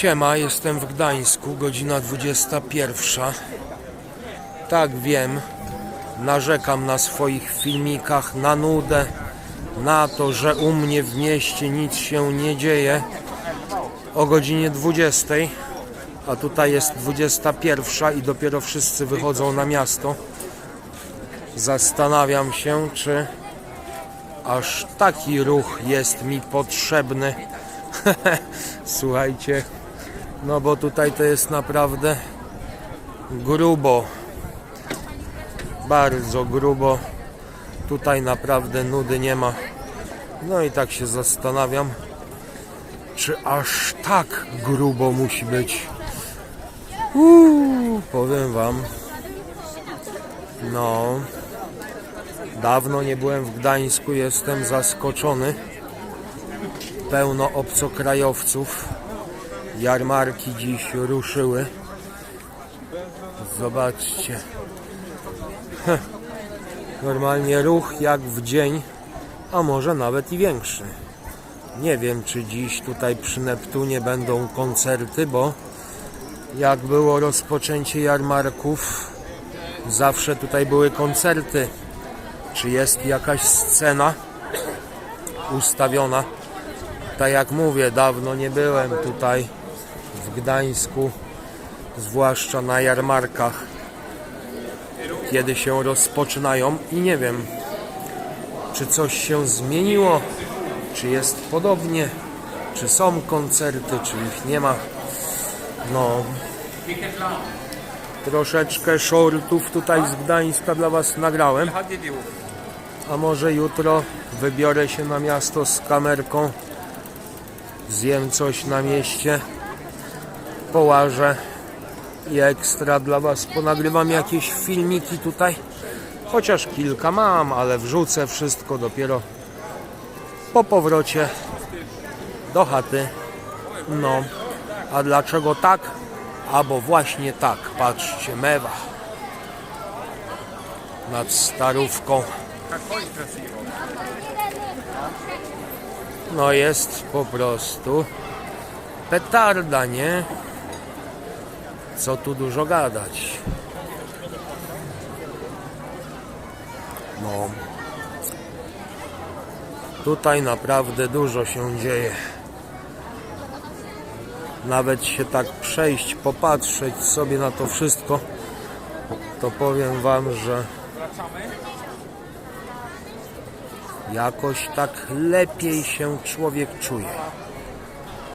Siema, jestem w Gdańsku, godzina 21. Tak wiem, narzekam na swoich filmikach na nudę, na to, że u mnie w mieście nic się nie dzieje o godzinie 20, a tutaj jest 21 i dopiero wszyscy wychodzą na miasto. Zastanawiam się, czy aż taki ruch jest mi potrzebny. Słuchajcie, no bo tutaj to jest naprawdę grubo. Bardzo grubo. Tutaj naprawdę nudy nie ma. No i tak się zastanawiam, czy aż tak grubo musi być. Uuu, powiem wam. No. Dawno nie byłem w Gdańsku, jestem zaskoczony pełno obcokrajowców. Jarmarki dziś ruszyły. Zobaczcie. Normalnie ruch jak w dzień, a może nawet i większy. Nie wiem, czy dziś tutaj przy Neptunie będą koncerty, bo jak było rozpoczęcie jarmarków, zawsze tutaj były koncerty. Czy jest jakaś scena ustawiona? tak jak mówię, dawno nie byłem tutaj w Gdańsku, zwłaszcza na jarmarkach, kiedy się rozpoczynają i nie wiem, czy coś się zmieniło, czy jest podobnie, czy są koncerty, czy ich nie ma. No, troszeczkę shortów tutaj z Gdańska dla Was nagrałem, a może jutro wybiorę się na miasto z kamerką zjem coś na mieście, połażę i ekstra dla Was ponagrywam jakieś filmiki tutaj. Chociaż kilka mam, ale wrzucę wszystko dopiero po powrocie do chaty. No, a dlaczego tak? Albo właśnie tak, patrzcie, mewa nad starówką. No jest po prostu petarda, nie? Co tu dużo gadać. No. Tutaj naprawdę dużo się dzieje. Nawet się tak przejść, popatrzeć sobie na to wszystko, to powiem Wam, że jakoś tak lepiej się człowiek czuje.